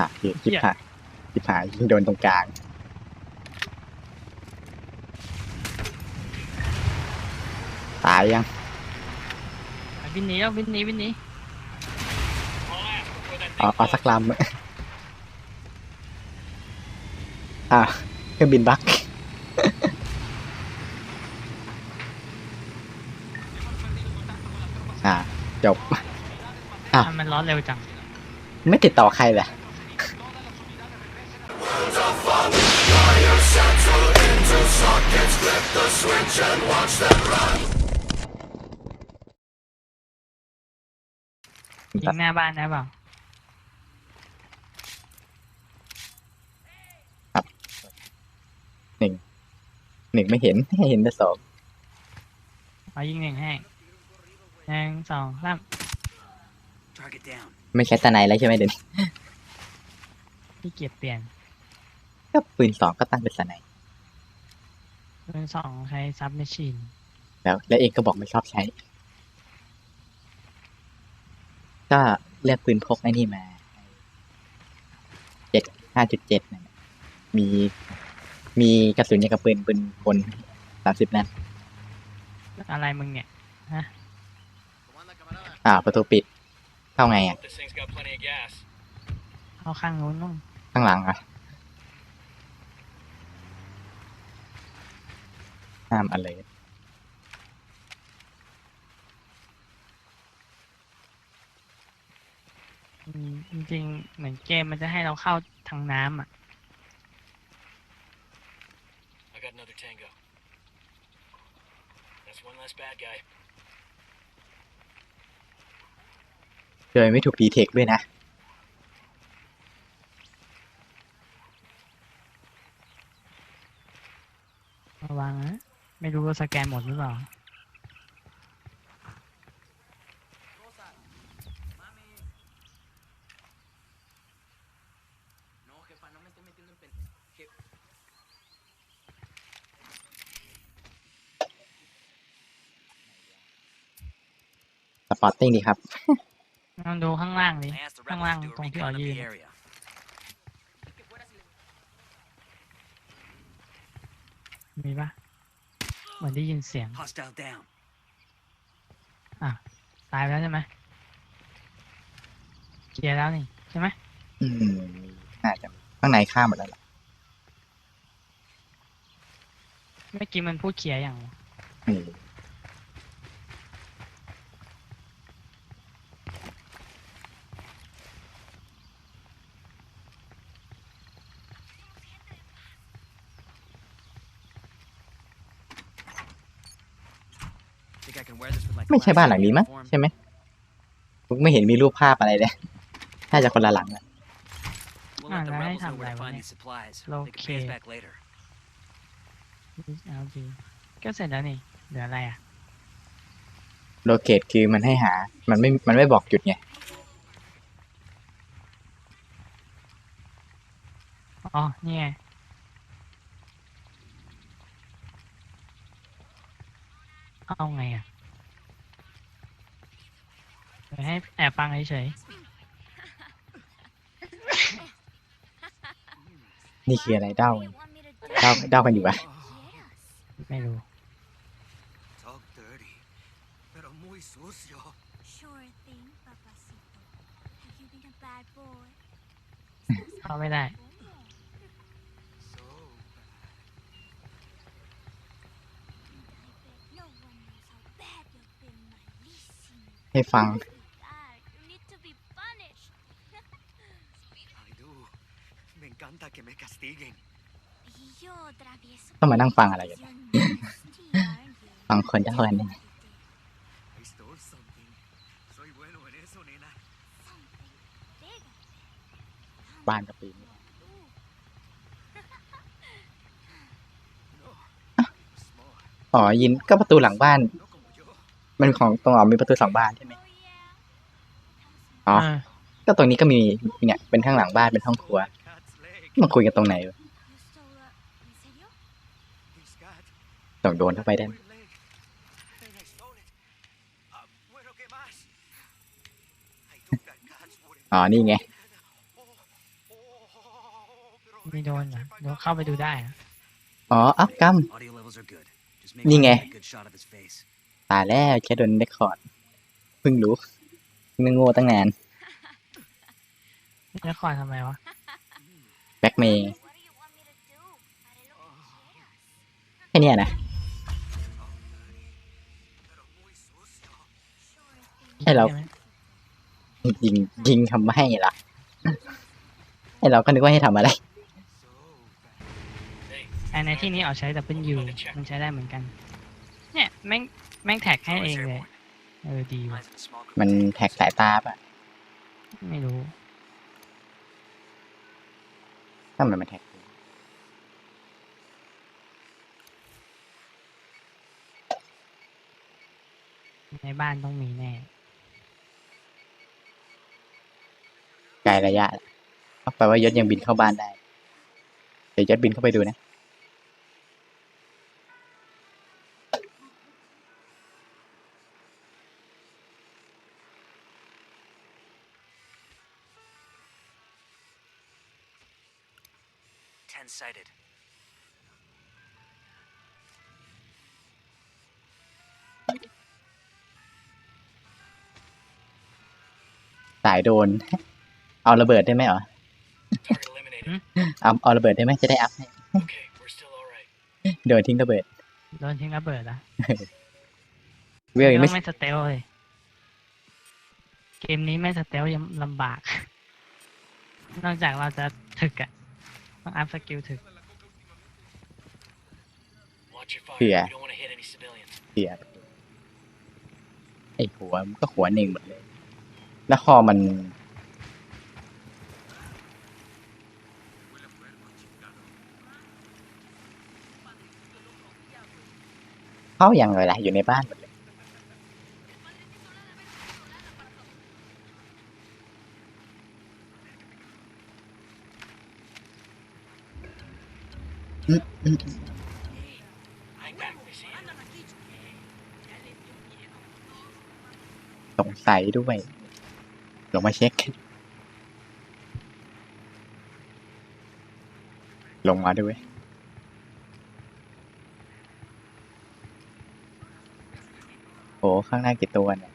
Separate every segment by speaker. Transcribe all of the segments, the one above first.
Speaker 1: อะคือจิบหายจิบหายยิงโดนตรงกลางตายยัง
Speaker 2: อะวินหนี้แล้ววินหนี้วินหนี้
Speaker 1: เอาเอาสักลำอะเครื่องบินบักอะจบอะ
Speaker 2: ทำมันร้อนเร็วจัง
Speaker 1: ไม่ติดต่อใครเลย
Speaker 2: ยิงหน้าบ้านได้เปล่า
Speaker 1: หนึ่งไม่เห็น ให้เห็นแต่สอง
Speaker 2: เอายิงหนึ่งให้หนึ่งสองสาม
Speaker 3: Target down.
Speaker 1: ไม่ใช่ตะไนแล้วใช่ไหมเดี๋ยวนี้
Speaker 2: ที่เกียจเปลี่ยน
Speaker 1: ก็ปืนสองก็ตั้งเป็นสไน
Speaker 2: เป็นสองใช้ซับแมชชีน
Speaker 1: แล้ว แล้วเองก็บอกไม่ชอบใช้ ก็เลือกปืนพกไอ้นี่มาเจ็ดห้าจุดเจ็ดมีมีกระสุนอย่างกับปืนปืนบนสามสิบนัด
Speaker 2: อะไรมึงเนี่ย
Speaker 1: อ่าประตูปิด เข้าไงอะ
Speaker 3: This thing's got plenty of gas.
Speaker 2: เข้าข้างนู้นนู่น
Speaker 1: ข้างหลังอะ ห้ามอะไร
Speaker 2: อืมจริงๆเหมือนเกมมันจะให้เราเข้าทางน้ำอะ
Speaker 3: I got another tango. That's one less bad guy.
Speaker 1: โดยไม่ถูกดีเทคด้วยนะ
Speaker 2: ระวังนะ ไม่รู้ว่าสแกนหมดหรือเปล่า
Speaker 3: No, jefa, no me estoy metiendo en pen... Je-
Speaker 1: สปอร์ตติ้งดีครับ
Speaker 2: ลองดูข้างล่างดิ
Speaker 3: I asked the
Speaker 2: ข้าง
Speaker 3: rebels
Speaker 2: ล่าง
Speaker 3: to do a
Speaker 2: ตรงที่
Speaker 3: recon
Speaker 2: เรา
Speaker 3: of
Speaker 2: ยืน
Speaker 3: the area.
Speaker 2: มีปะ เหมือนได้ยินเสียง
Speaker 3: Hostile down.
Speaker 2: ตายไปแล้วใช่ไหมเคลียร์แล้วนี่ใช่ไหม
Speaker 1: อืมน่าจะข้างในข้ามหมดแล้วล่ะ
Speaker 2: เมื่อกี้มันพูดเคลียร์อย่าง
Speaker 1: อืม
Speaker 3: Think I can wear this with my
Speaker 1: ไม่ใช่
Speaker 3: class
Speaker 1: บ้านหลังนี้มั้ง
Speaker 3: uniform?
Speaker 1: ใช่ไหมผมไม่เห็นมีรูปภาพอะไรเลย น่าจะคนละหลังอะ
Speaker 3: We'll let the
Speaker 2: Ah,
Speaker 3: rebels
Speaker 2: nice
Speaker 3: know where to
Speaker 2: handbag,
Speaker 3: find
Speaker 2: yeah.
Speaker 3: these supplies. They can pay us
Speaker 2: Okay.
Speaker 3: back later.
Speaker 2: LG ก็เสร็จแล้วนี่เหลืออะไรอะ
Speaker 1: โลเกตคือมันให้หา มันไม่ มันไม่บอกจุดไง
Speaker 2: อ๋อ นี่ไงเอาไงอะเดี๋ยว ให้แอบฟังเฉย
Speaker 1: นี่คืออะไรเด้าไงเด้าเด้ากันอยู่ปะ
Speaker 2: ๆไม่รู้
Speaker 3: Talk dirty, pero muy sucio.
Speaker 4: Sure thing, Papacito. Have you been a bad boy?
Speaker 2: เข้าไม่ได้
Speaker 3: So
Speaker 4: No one knows how bad you've been, malísimo.
Speaker 1: ให้ฟัง
Speaker 4: Ah, you need to be punished.
Speaker 3: I do. Me encanta que me castiguen.
Speaker 4: Y yo, travieso.
Speaker 1: ต้องมานั่งฟังอะไรกัน
Speaker 4: You're nasty, aren't you?
Speaker 1: ฟังคนเด้ากันเนี่ย
Speaker 3: I stole something. Soy bueno en eso, nena.
Speaker 4: Something. Pégate.
Speaker 1: บ้านกับปีน
Speaker 4: Tú.
Speaker 3: Small,
Speaker 1: อ๋อยินก็ประตูหลังบ้าน
Speaker 3: no como yo.
Speaker 1: มันของตรงอ๋อมีประตูสองบ้านใช่ไหม
Speaker 4: Oh, yeah.
Speaker 1: อ๋อ
Speaker 2: เออ
Speaker 1: ก็ตรงนี้ก็มีเนี่ยเป็นข้างหลังบ้านเป็นห้องครัว
Speaker 3: Cat's leg.
Speaker 1: มาคุยกันตรงไหนวะ
Speaker 4: You stole a... ¿En serio?
Speaker 3: This cat.
Speaker 1: ต้องโดนเข้าไปได้
Speaker 3: Buen leg. And I stole it. Ah, bueno, ¿qué más? I took that cat's wooden
Speaker 1: อ๋อ นี่ไง
Speaker 3: Oh, oh,
Speaker 2: มีโดนเหรอเดี๋ยวเข้าไปดูได้นะ
Speaker 1: อ๋อ อัพกัม
Speaker 3: Audio levels are good. Just make
Speaker 1: Ni
Speaker 3: sure
Speaker 1: nghe.
Speaker 3: you get a good shot of his face.
Speaker 1: ตายแล้วแค่โดนเรคคอร์ด เพิ่งรู้มึงโง่ตั้งนาน
Speaker 2: จะคอยทำไมวะ
Speaker 1: แบ็กเมย์
Speaker 4: What do you want me to do? I look at chairs.
Speaker 1: แค่เนี้ยนะ
Speaker 4: Sure thing.
Speaker 1: ให้เรา
Speaker 2: ใช่ไหม
Speaker 1: ยิงยิงทำให้ล่ะ ให้เราก็นึกว่าให้ทำอะไร
Speaker 2: ไอในที่นี้เอาใช้ W มันใช้ได้เหมือนกัน เนี่ยแม่งแม่งแท็กให้เองเลย เออดีว่ะ
Speaker 3: Eyes of the small group.
Speaker 1: มันแท็กสายตาปะ
Speaker 2: ไม่รู้
Speaker 1: ถ้ามันมันแท็ก
Speaker 2: ในบ้านต้องมีแน่
Speaker 1: ไกลระยะแปลว่ายศยังบินเข้าบ้านได้ เดี๋ยวยศบินเข้าไปดูนะ
Speaker 3: Ten sighted.
Speaker 1: สายโดน เอาระเบิดได้ไหมเหรอ
Speaker 5: Target eliminated.
Speaker 1: เอาเอาระเบิดได้ไหมจะได้อัพให้
Speaker 5: Okay, we're still alright.
Speaker 1: โดนทิ้งระเบิด
Speaker 2: โดนทิ้งระเบิดอะ
Speaker 1: เวลยัง
Speaker 2: ต้
Speaker 1: ไม่
Speaker 2: องไม่สเตลเลย เกมนี้ไม่สเตลยังลำบาก นอกจากเราจะถึกอะ ต้องอัพสกิลถึก
Speaker 5: Watch your fire.
Speaker 1: Yeah.
Speaker 5: We don't want to hit any civilians.
Speaker 1: เสียไอหัวมันก็หัวหนึ่งหมดเลย แล้วคอมัน เข้าอย่างไรล่ะอยู่ในบ้านหมดเลย
Speaker 5: Hang back, we see you.
Speaker 1: สงสัยด้วยลงมาเช็ค ลงมาด้วยโอ้ข้างหน้ากี่ตัวเนี่ย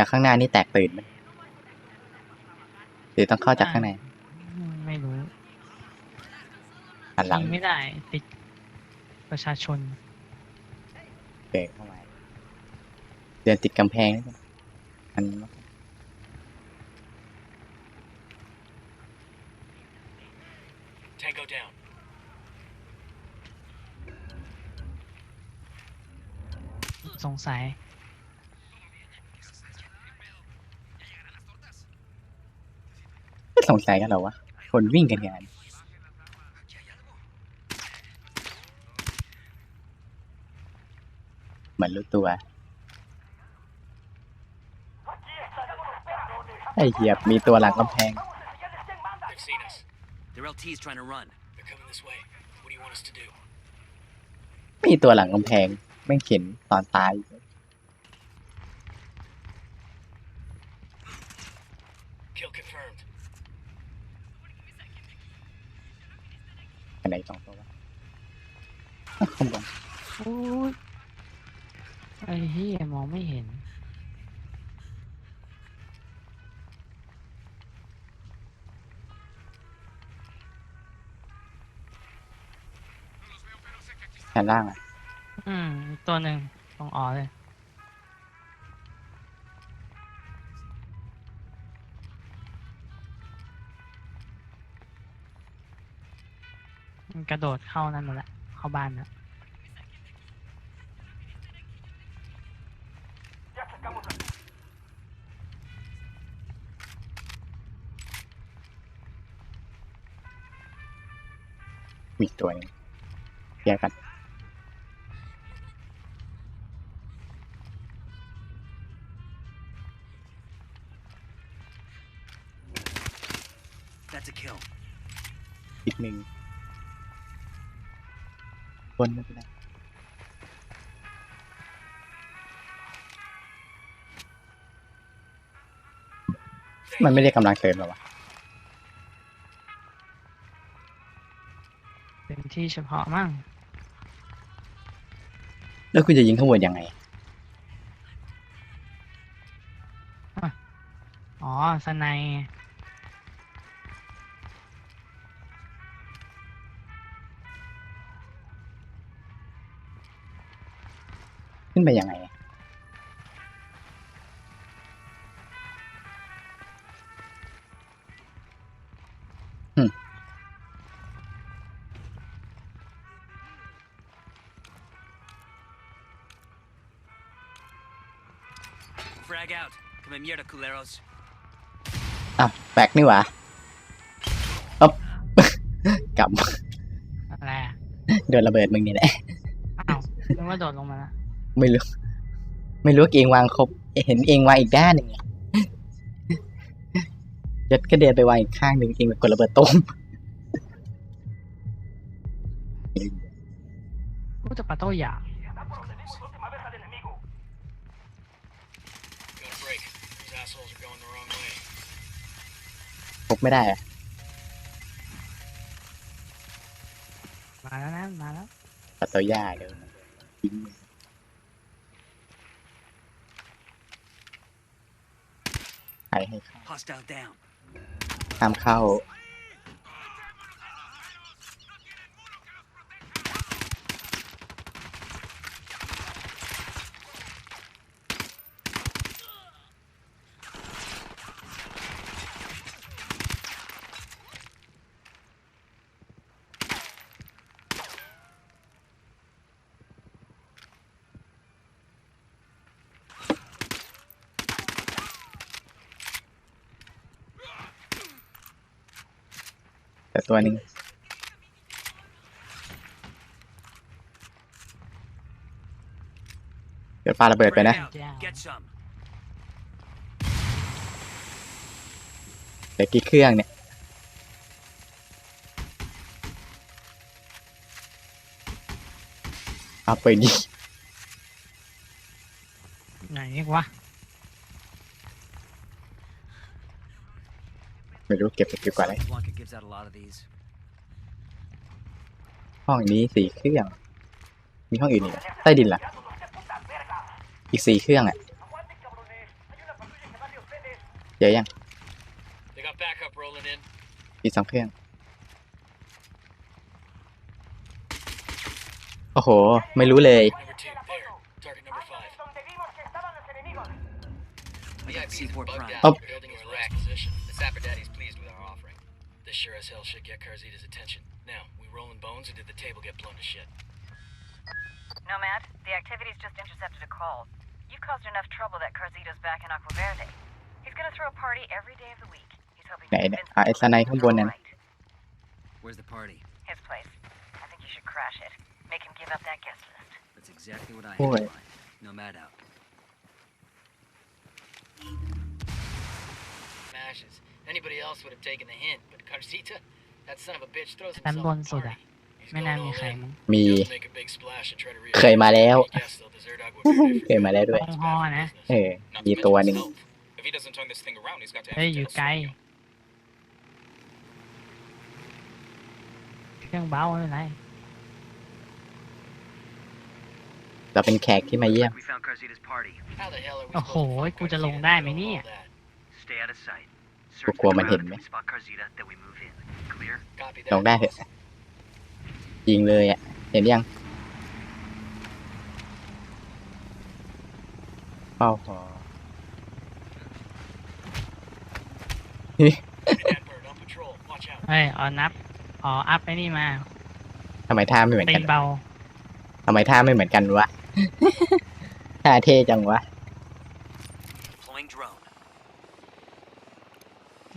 Speaker 1: อยากข้างหน้านี่แตกตื่นไหมหรือต้องเข้าจากข้างใน
Speaker 2: อืมไม่รู้
Speaker 1: หันหลัง
Speaker 2: ยิงไม่ได้ติดประชาชน
Speaker 1: เดินเข้ามาเดินติดกำแพงนี่มัน
Speaker 5: Tango down.
Speaker 2: สงสัย
Speaker 1: ไม่ สงสัยกันเหรอวะ คนวิ่งกันอย่างนั้นเหมือนรู้ตัว ไอ้เหี้ยมีตัวหลังกำแพง
Speaker 5: They've seen us.
Speaker 3: Their LT's trying to run.
Speaker 5: They're coming this way. What do you want us to do?
Speaker 1: มีตัวหลังกำแพง ไม่เห็นตอนตาย
Speaker 5: Kill
Speaker 1: อันไหนสองตัววะอะข้างบน
Speaker 2: โอ้ยไอ้เฮียมองไม่เห็น
Speaker 1: ชั้นล่างอะ
Speaker 2: อืมอีกตัวหนึ่งตรงอ๋อเลย มันกระโดดเข้านั่นมาละเข้าบ้านแล้ว
Speaker 1: มีอีกตัวหนึงแยกกัน
Speaker 3: That's a kill.
Speaker 1: อีกหนึ่ง บนไม่เป็นไรมันไม่ได้กำลังเสริมหรอวะ
Speaker 2: เป็นที่เฉพาะมั่ง
Speaker 1: แล้วคุณจะยิงข้างบนยังไง
Speaker 2: อ๋อสไนย
Speaker 1: ขึ้นไปยังไง
Speaker 3: Frag out. Come mierda, culeros.
Speaker 1: อ้าวแปลกนี่หว่าอ๊อบกลับ
Speaker 2: อะไรอะ
Speaker 1: โดนระเบิดมึงนี่แหละ
Speaker 2: อ้าวนึกว่าโดดลงมาแล้ว
Speaker 1: ไม่รู้ ไม่รู้ว่าเองวางครบ เห็นเองวางอีกด้านหนึ่งไงยัดก็เดินไปวางอีกข้างหนึ่งเองไปกดระเบิดต้ม
Speaker 2: พูดจะปาโต้หยาบ
Speaker 5: Got a break. These assholes are going the wrong way.
Speaker 1: พกไม่ได้อะ
Speaker 2: มาแล้วนะ มาแล้ว
Speaker 1: ปัตเตอย่าเดี๋ยวทิ้งมือ ใครให้เข้า
Speaker 3: Hostile down.
Speaker 1: ห้ามเข้า ต่ตัวหนึ่งเดี๋ยวปาระเบิดไป
Speaker 3: Frag
Speaker 1: นะ
Speaker 3: out. Get some.
Speaker 1: เดี๋ยวกี่เครื่องเนี่ย เอาไปดิ
Speaker 2: ไหนวะ
Speaker 1: ไม่รู้เก็บไปเก็บก่อนเลย
Speaker 3: Blanca gives out a lot of these.
Speaker 1: ห้องนี้สี่เครื่อง มีห้องอื่นอีกเหรอใต้ดินล่ะ อีกสี่เครื่องอะเดี๋ยวยัง
Speaker 5: They got backup rolling in.
Speaker 1: อีกสองเครื่อง โอ้โห ไม่รู้เลย
Speaker 5: Number two, there. Target number five.
Speaker 3: I got C4 prime.
Speaker 1: Oh.
Speaker 5: Building is rack position. The Sapper Daddy's This sure as hell should get Carzita's attention. Now, we rolling bones or did the table get blown to shit?
Speaker 6: Nomad, the activity's just intercepted a call. You've caused enough trouble that Carzito's back in Aqua Verde. He's gonna throw a party every day of the week. He's hoping to convince ah,
Speaker 1: à,
Speaker 6: people
Speaker 1: isa này không buồn nè.
Speaker 3: Where's the party?
Speaker 6: His place. I think you should crash it. Make him give up that guest list.
Speaker 3: That's exactly what I
Speaker 1: Boy.
Speaker 3: had in mind. Nomad out.
Speaker 5: Smashes. Anybody else would have taken the hint, but Carzita, that son of a bitch throws
Speaker 2: ชั้น
Speaker 5: himself
Speaker 2: บน
Speaker 5: a
Speaker 2: สุด
Speaker 5: party.
Speaker 2: อะ
Speaker 5: He's
Speaker 2: ไม่
Speaker 5: going
Speaker 2: น่ามี
Speaker 5: all
Speaker 2: ใคร
Speaker 5: in.
Speaker 2: มั้ง
Speaker 1: มี
Speaker 5: He'll make a big splash and try to
Speaker 1: เคยมาแล้ว
Speaker 5: reassure any guests they'll desert Agua Verde for
Speaker 1: เคยมาแล้วด้วย
Speaker 2: ตรงฮอนะ
Speaker 1: เออ
Speaker 7: Not
Speaker 1: มี
Speaker 7: to
Speaker 1: ตัว
Speaker 7: mention
Speaker 1: หนึ่ง
Speaker 7: his health. If he doesn't turn this thing around, he's got to
Speaker 2: เฮ้ย
Speaker 7: have
Speaker 2: อยู่
Speaker 7: to
Speaker 2: ไกลเครื่องเบาไม่เป็นไร
Speaker 1: เราเป็นแขกที่มาเยี่ยม
Speaker 3: We found Carzita's party.
Speaker 5: How the hell are we
Speaker 2: โอ้โห
Speaker 5: supposed to find
Speaker 2: กูจะลง
Speaker 5: Carzita
Speaker 2: ได้
Speaker 5: and
Speaker 2: ไหม
Speaker 5: know
Speaker 2: เนี่ย
Speaker 5: all that?
Speaker 3: Stay out of sight.
Speaker 1: Cuộc
Speaker 3: Search the
Speaker 1: của mình
Speaker 3: ground
Speaker 1: hình
Speaker 3: if
Speaker 1: đấy.
Speaker 3: we spot Carzita, then we move in. Clear?
Speaker 5: Copy
Speaker 1: ลง
Speaker 5: that.
Speaker 1: ได้เถอะยิงเลยอะ เห็นยังเป้าหอ
Speaker 5: Edward, on patrol. Watch out.
Speaker 2: เฮ้ยอ๋อนับอ๋ออัพไอ้นี่มา
Speaker 1: ทำไมท่าไม่เหมือน
Speaker 2: ตี
Speaker 1: กัน
Speaker 2: เบา
Speaker 1: ทำไมท่าไม่เหมือนกันวะท่าเท่จังวะ
Speaker 3: Deploying drone.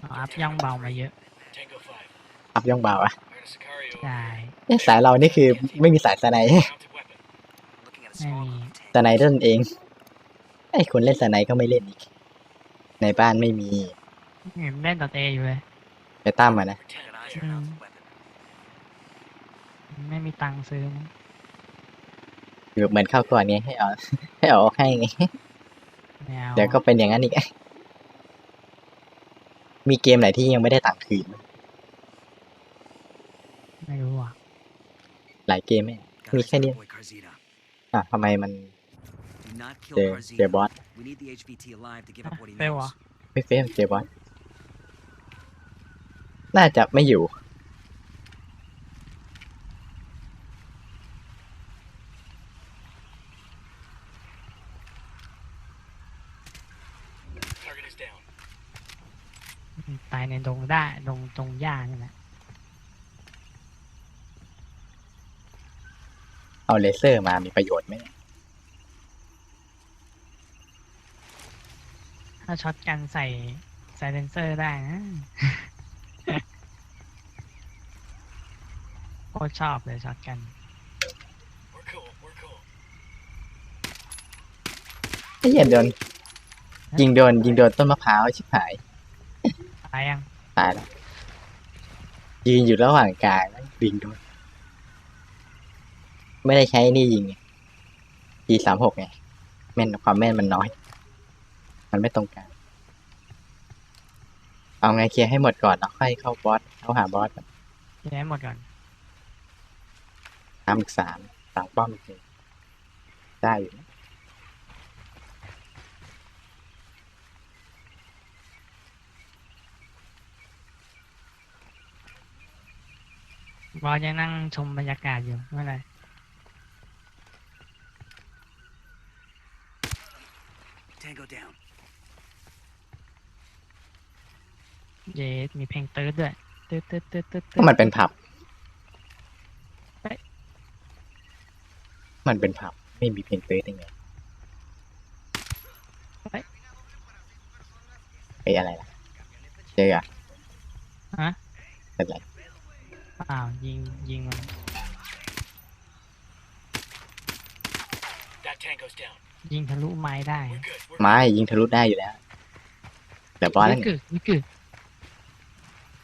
Speaker 2: อ๋อ อัพ ย่องเบามาเยอะ
Speaker 5: Tango 5.
Speaker 1: อัพย่องเบาอะ
Speaker 5: Heard a Sicario
Speaker 2: ใช่
Speaker 1: เอ๊ะสายเรานี่คือไม่มีสายสไน
Speaker 5: Mounted weapon.
Speaker 3: Looking at a
Speaker 2: I
Speaker 3: small
Speaker 2: mean-
Speaker 3: tank.
Speaker 1: สไนเล่นเอง ไอ้คนเล่นสไนก็ไม่เล่นอีก ในบ้านไม่มี
Speaker 2: เห็นเล่นต่อเตอยู่เลย
Speaker 1: ไปตั้มมานะ
Speaker 3: Got eyes on
Speaker 2: Mm.
Speaker 3: mounted weapon.
Speaker 2: ไม่มีตังค์ซื้อนะ
Speaker 1: อยู่เหมือนเข้าวก่อนไงให้เอาให้เอาให้ไง
Speaker 2: ไม่เอา
Speaker 1: เดี๋ยวก็เป็นอย่างนั้นอีก มีเกมไหนที่ยังไม่ได้ตังค์คืนไหม
Speaker 2: ไม่รู้อะ
Speaker 1: หลายเกมไหม
Speaker 3: Gotta
Speaker 1: Mi
Speaker 3: stop
Speaker 1: genio.
Speaker 3: boy Karzita.
Speaker 1: อะทำไมมัน
Speaker 3: Do not kill
Speaker 1: เจอเจอบอ
Speaker 3: Karzita.
Speaker 1: ส
Speaker 3: We need the HVT alive to give up what he
Speaker 2: เฟลเหรอ
Speaker 3: knows.
Speaker 1: ไม่เฟมเจอบอส น่าจะไม่อยู่
Speaker 5: Target is down.
Speaker 2: ตายในดงได้ดงตรงหญ้านี่แหละ
Speaker 1: เอาเลเซอร์มามีประโยชน์ไหมเนี่ย
Speaker 2: ถ้าช็อตกันใส่ไซเลนเซอร์ได้นะโคตรชอบเลยช็อตกัน
Speaker 5: We're cool. We're cool.
Speaker 1: ไอ้เหี้ยโดนยิงโดนยิงโดนต้นมะพร้าวชิบหาย
Speaker 2: ตายยัง
Speaker 1: ตายแล้วยืนอยู่ระหว่างกลางแล้วยิงโดนไม่ได้ใช้นี่ยิงไง G สามหกไงแม่นความแม่นมันน้อย มันไม่ตรงกลางเอาไงเคลียร์ให้หมดก่อนแล้วค่อยเข้าบอสเข้าหาบอสก่อน
Speaker 2: ย้ายหมดก่อน
Speaker 1: ตามอีกสามสามป้อมอีกหนึ่งได้อยู่นะ
Speaker 2: บอสยังนั่งชมบรรยากาศอยู่เมื่อไหร่
Speaker 3: Tango down.
Speaker 2: เยสมีเพลงตืดด้วยตืดตืดตืดตืด
Speaker 1: ก็มันเป็นผับ
Speaker 2: เฮ้ย
Speaker 1: มันเป็นผับ ไม่มีเพลงเต้ได้ไงไอ้ยอะไรล่ะเจออะ
Speaker 2: ฮะ
Speaker 1: เป็นไร
Speaker 2: เปล่ายิงยิงมัน
Speaker 5: That tango's down.
Speaker 2: ยิงทะลุไม้ได้
Speaker 5: We're good. We're
Speaker 1: ไม้ยิงทะลุได้อยู่แล้วเดี๋ยวบอสแล้ว
Speaker 2: วิ
Speaker 1: ไง
Speaker 2: กฤตวิกฤต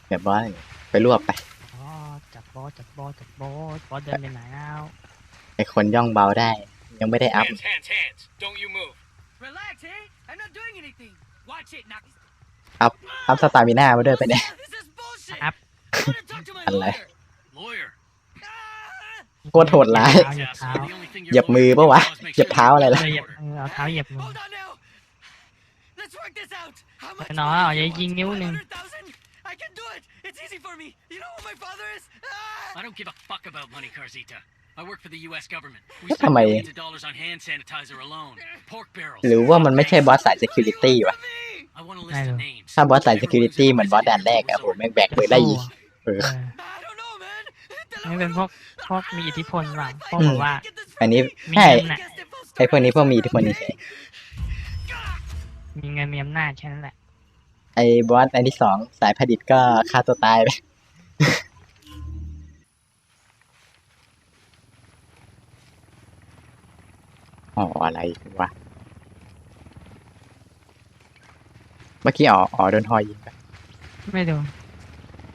Speaker 1: เดี๋ยวบอสแล้วไงไปรวบไป
Speaker 2: อ๋อจับบอสจับบอสจับบอสบอสเดินไปไหนแล้ว
Speaker 1: ไอ้คนย่องเบาได้ ยังไม่ได้อัพ
Speaker 5: hands, hands, hands. Don't you move.
Speaker 3: Relax, hey? I'm not doing anything. Watch it, knock.
Speaker 1: อัพสตามิน่ามาด้วยไปเนี่ย
Speaker 3: This is bullshit.
Speaker 2: อัพ
Speaker 3: I want to talk to my
Speaker 1: อะไร
Speaker 3: lawyer.
Speaker 5: Lawyer.
Speaker 3: Ah!
Speaker 1: โคตรโหดร้าย
Speaker 2: เหยียบเท้า
Speaker 5: The only thing
Speaker 1: เหยียบ
Speaker 5: your
Speaker 1: มือ
Speaker 5: lawyer
Speaker 1: ปะวะ
Speaker 5: can do is make
Speaker 1: เหยียบ
Speaker 5: sure
Speaker 1: เท้าอะไร
Speaker 5: you
Speaker 1: ล่ะ
Speaker 2: เออ
Speaker 5: get
Speaker 2: เหยียบ
Speaker 5: order.
Speaker 2: เออเอาเท้าเหยียบมือ
Speaker 3: Hold on now. Let's work this out. How much
Speaker 2: น้อย
Speaker 3: money
Speaker 2: เอา
Speaker 3: do
Speaker 2: อย่า
Speaker 3: you
Speaker 2: ยิง
Speaker 3: want?
Speaker 2: นิ้วหนึ่ง
Speaker 3: 100,000? I can do it. It's easy for me. You know who my father is? Ah!
Speaker 5: I don't give a fuck about money, Carzita. I work for the U.S. government. We
Speaker 1: แล้ว
Speaker 5: spend
Speaker 1: ทำไม
Speaker 5: millions of dollars on hand sanitizer alone. Pork barrels.
Speaker 1: หรือว่ามันไม่ใช่บอสสาย security วะ
Speaker 5: I want a
Speaker 2: I
Speaker 5: list of
Speaker 2: know.
Speaker 5: names.
Speaker 1: ถ้าบอสสาย
Speaker 5: Everyone
Speaker 1: security
Speaker 5: who's
Speaker 1: เหมือนบอสด่านแรกอะโหแม่งแบกมือได้อีกเออ
Speaker 2: เออ
Speaker 3: I don't know, man.
Speaker 2: นี่เป็นพวกพวกมีอิทธิพลว่ะพวก
Speaker 1: อืม
Speaker 2: แบบว่า
Speaker 3: Get this
Speaker 1: อันนี้
Speaker 2: มี
Speaker 1: ใช่
Speaker 2: เงินน่ะ
Speaker 1: ไอ้พวกนี้พวกมีอิที่คนนี้ใช่
Speaker 2: มีเงินมีอำนาจแค่นั้นแหละ
Speaker 1: ไอ้บอสอันที่สองสายผลิตก็ฆ่าตัวตายไปอ๋ออะไรวะเมื่อกี้อ๋ออ๋อโดนหอยิงไป
Speaker 2: ไม่ดู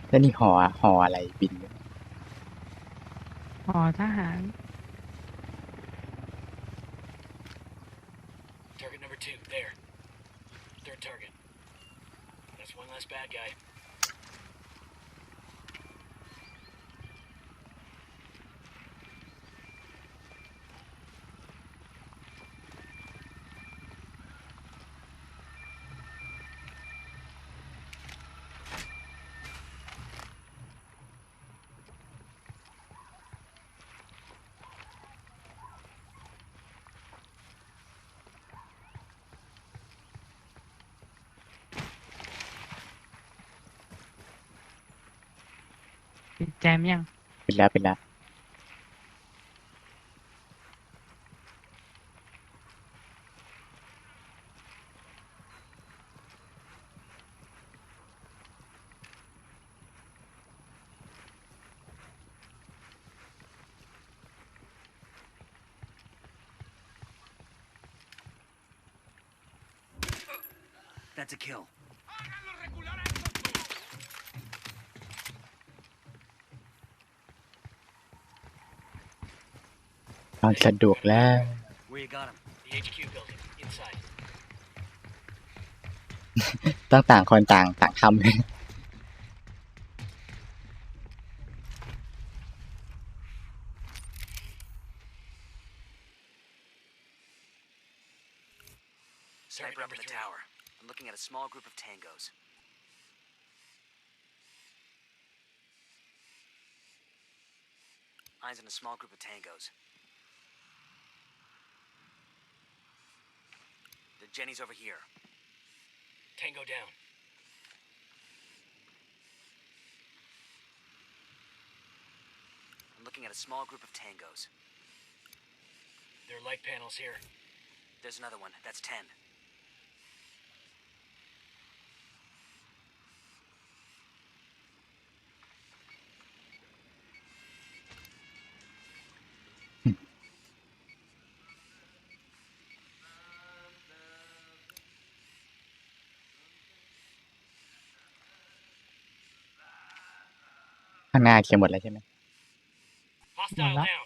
Speaker 1: แล้วนี่หอหออะไรบิน
Speaker 2: อ๋อทหาร
Speaker 5: Target number two, there. Third target. That's one less bad guy.
Speaker 2: ปิดแจมยัง
Speaker 1: ปิดแล้วปิดแล้ว
Speaker 3: That's a kill. า
Speaker 1: มสะดวกแล้ว
Speaker 3: Where you got him?
Speaker 5: The HQ building, inside.
Speaker 1: ต้องต่างคนต่างต่างทำเลย
Speaker 3: Sniper up in the tower. I'm looking at a small group of tangos. Jenny's over here.
Speaker 5: Tango down.
Speaker 3: I'm looking at a small group of tangos.
Speaker 5: There are light panels here.
Speaker 3: There's another one. That's ten..
Speaker 1: ข้างหน้าเคลียร์หมดแล้วใช่ไหม
Speaker 5: Hostile
Speaker 2: Hola.
Speaker 5: down.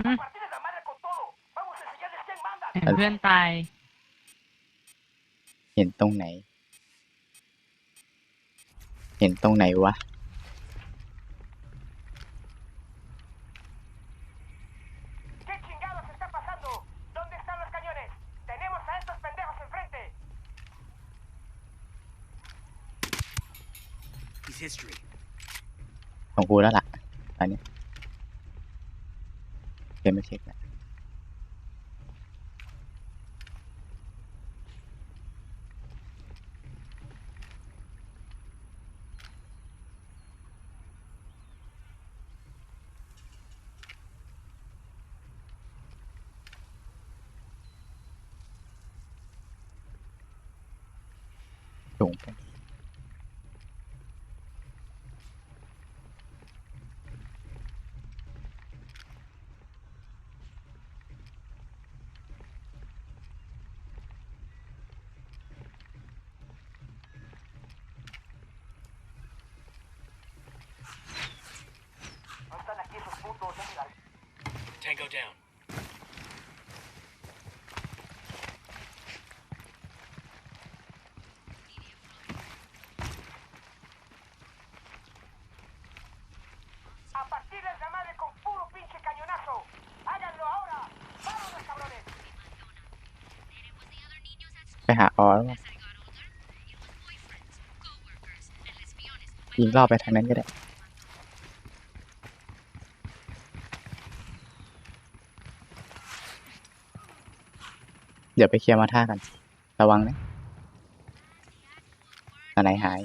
Speaker 2: อืมเห็นเพื่อนตาย
Speaker 1: เห็นตรงไหน เห็นตรงไหนวะ
Speaker 3: He's history.
Speaker 1: ของกูแล้วล่ะอันนี้เกมไม่เช็คแล้วสูงไป
Speaker 5: Tango down.
Speaker 8: A partirles la madre con puro pinche cañonazo. Háganlo ahora. Vámonos, cabrones.
Speaker 1: ไปหาออแล้วมั้งยิงรอบไปทางนั้นก็ได้ เดี๋ยวไปเคลียร์มาท่ากัน ระวังนะอะไหนหาย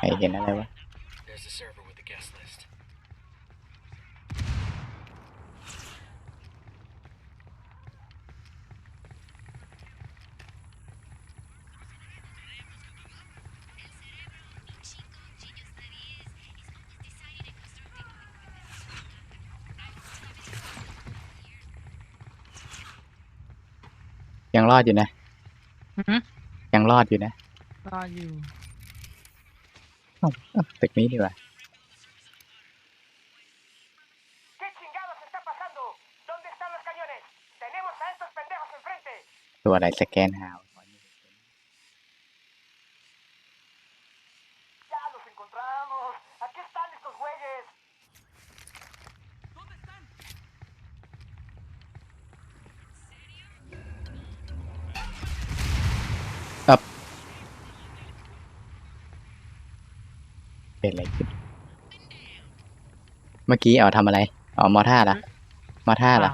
Speaker 8: enseñarles quién
Speaker 1: ใครเห็นอะไรวะ
Speaker 5: There's the server with the guest list.
Speaker 1: ยังรอดอยู่นะ
Speaker 2: อือหือ
Speaker 1: ยังรอดอยู่นะ
Speaker 2: รออยู่
Speaker 1: ตึกนี้ดีกว่าตัวอะไรสแกนหาว เมื่อกี้เอาทำอะไรอ๋อมอท่าเหรอมอท่าเหรอ
Speaker 2: เปล่า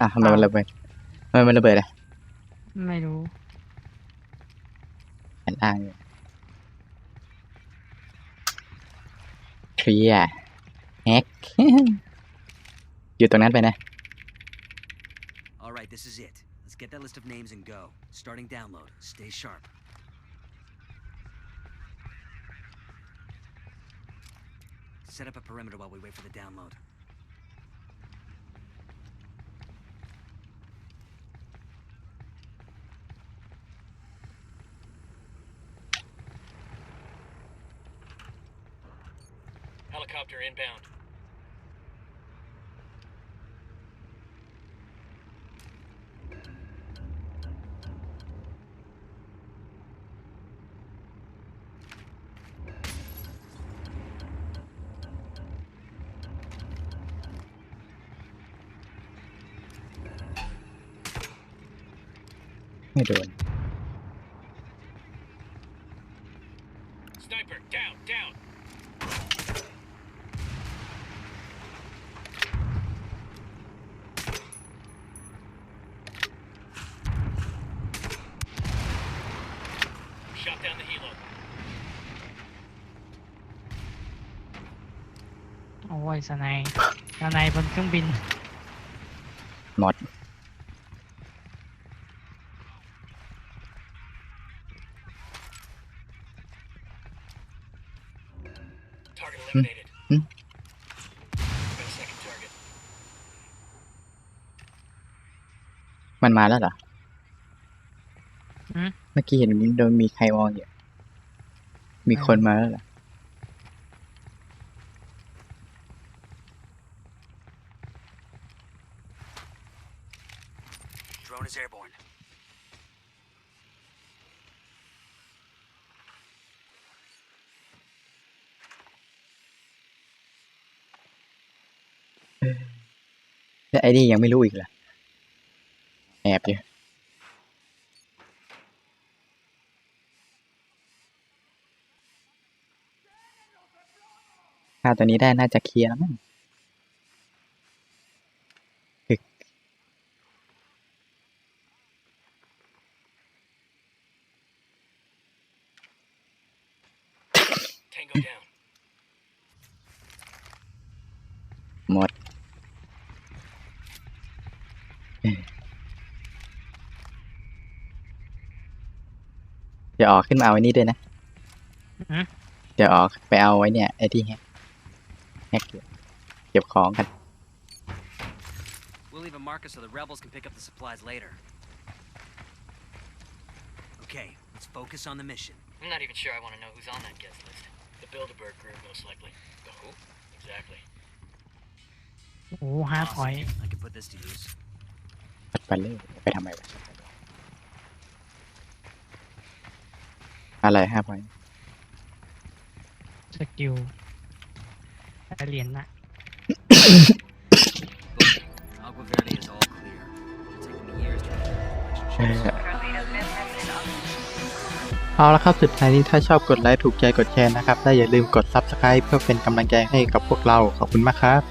Speaker 1: อะทำไมมันระเบิดทำไมมันระเบิดอะ
Speaker 2: ไม่รู้
Speaker 1: แผ่นล่างอยู่เคลียร์แฮกอยู่ตรงนั้นไปนะ
Speaker 3: All right, this is it. Let's get that list of names and go. Starting download. Stay sharp. Set up a perimeter while we wait for the download.
Speaker 1: ไม่โดน
Speaker 5: Sniper, down, down. Shot down the helo.
Speaker 2: โอ้ยสไนยสไนยบนเครื่องบิน
Speaker 1: หมด
Speaker 5: Target eliminated.
Speaker 1: Hmm.
Speaker 5: Got a second target.
Speaker 1: มันมาแล้วเหรอ
Speaker 2: หืม
Speaker 1: เมื่อกี้เห็นโดนมีใครมองอยู่มีคนมาแล้วเหรอ
Speaker 3: Drone is airborne.
Speaker 1: แล้วไอ้นี่ยังไม่รู้อีกเหรอแอบอยู่ถ้าตัวนี้ได้น่าจะเคลียร์แล้วมั้ง
Speaker 5: Tango down.
Speaker 1: หมด เดี๋ยวออกขึ้นมาเอาไว้นี่ด้วยนะ
Speaker 2: หืม
Speaker 1: เดี๋ยวออกไปเอาไว้เนี่ย ไอ้ที่แฮกแฮกอยู่เก็บของกัน
Speaker 3: We'll leave a marker so the rebels can pick up the supplies later. Okay, let's focus on the mission.
Speaker 5: I'm not even sure I want to know who's on that guest list. The Bilderberg group, most likely. The who? Exactly.
Speaker 2: โอ้ห้าพอย
Speaker 3: Awesome. I can put this to use.
Speaker 1: ปัดไปเลยไปทำไมวะ อะไรห้าพอย
Speaker 2: สกิลเหรียญน่ะ
Speaker 3: Agua Verde is all clear. It'll take me years to repair the relationships.
Speaker 6: Carlita's been tested on
Speaker 1: เอาละครับสุดท้ายนี้ถ้าชอบกดไลค์ถูกใจกดแชร์นะครับและอย่าลืมกด Subscribe เพื่อเป็นกำลังใจให้กับพวกเราขอบคุณมากครับ